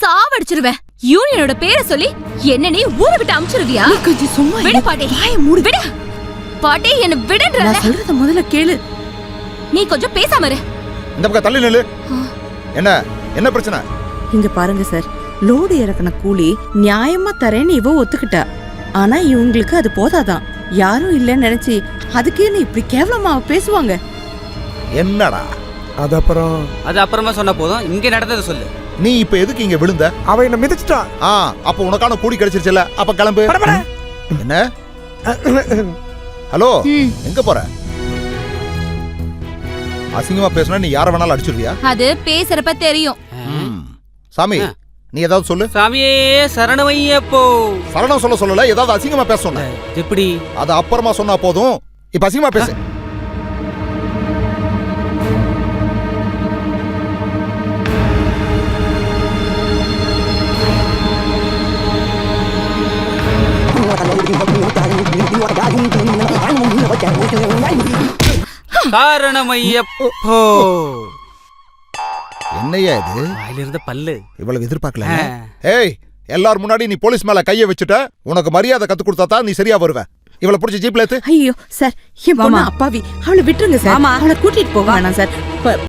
சாவடிச்சிருவேன். யூனியனோட பேரை சொல்லி என்ன நீ ஊரை விட்டு அமுச்சிருவியா? கொஞ்சம் சும்மா விடு. பாட்டி. வாயை மூடு. விடு. பாட்டி என்ன விடுன்ற நான் சொல்றத முதல்ல கேளு. நீ கொஞ்சம் பேசாம இரு. இந்த பக்கம் தள்ளி நில்லு. என்ன? என்ன பிரச்சனை? இங்க பாருங்க சார். லோடு இறக்குன கூலி நியாயமா தரேன்னு இவ ஒத்துக்கிட்டா. ஆனா இவங்களுக்கு அது போதாதான் யாரும் இல்லைன்னு நினைச்சு அதுக்கேன்னு இப்படி கேவலமா அவ பேசுவாங்க. என்னடா? அது அப்புறம் அது அப்புறமா சொன்ன போதும். இங்க நடந்ததை சொல்லு. நீ இப்ப எதுக்கு இங்க விழுந்த? அவன் என்ன மிதிச்சிட்டான் ஆ அப்ப உனக்கான கூடி கிடைச்சிருச்சுல அப்ப கிளம்பு. என்ன? ஹலோ ம். எங்க போற? அசிங்கமா பேசுனா நீ யார வேணாலும் அடிச்சிருவியா? அது பேசுறப்ப தெரியும். ம். சாமி நீ ஏதாவது சொல்லு. சாமியே சரணமையப்போ சரணம் சொல்ல சொல்லல ஏதாவது அசிங்கமா பேச சொன்ன. எப்படி? அது அப்புறமா சொன்னா போதும். இப்ப அசிங்கமா பேசு. காரணமையப்போ. என்னையா இது? வாயிலிருந்த பல்லு. இவ்வளவு எதிர்பார்க்கல ஏய் எல்லார் முன்னாடி நீ போலீஸ் மேல கைய வச்சுட்ட உனக்கு மரியாதை கத்து கொடுத்தா தான் நீ சரியா வருவ. இவளை பிடிச்சி ஜீப்ல ஏத்து. ஐயோ சார் என் பொண்ணு அப்பாவி. அவளை விட்டுருங்க சார். அவளை கூட்டிட்டு போக வேணாம் சார்.